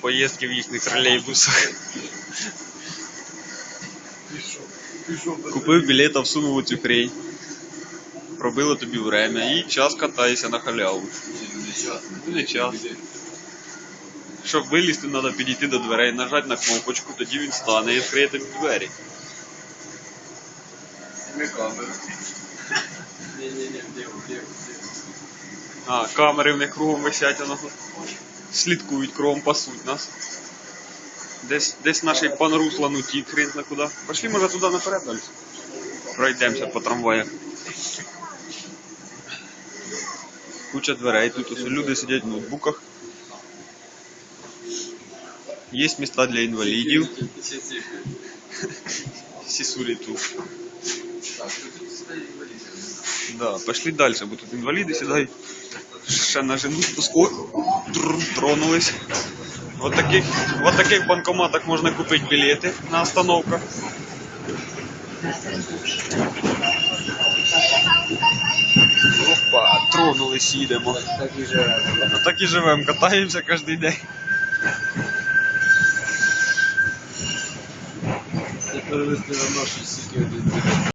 поїздки в їхніх тролейбусах. Купив білета, всунув у цю хрень. Пробило тобі время і час катаєшся на халяву. Не час. Щоб вилізти, треба підійти до дверей, нажати на кнопочку, тоді він стане і відкриє тобі двері. Не-не-не? А, камери в них кругом висять, воно слідкують, кругом пасуть нас. Десь, десь наш пан Руслан утік, хрен зна куди. Пошли, може, туди наперед далі. Пройдемося по трамваях. Куча дверей, тут ось люди сидять в ноутбуках. Є міста для інвалідів. Все тихо. Сісулі тут. Так, тут стоит инвалид. Да, пошли далі, бо тут інваліди сідають. Ще на жену спуску. Тр- Тронулись. Вот таких, вот таких банкоматах можна купити білети на остановках. Опа, тронулись, їдемо. Так же. Ну так і живемо, катаємося кожен день.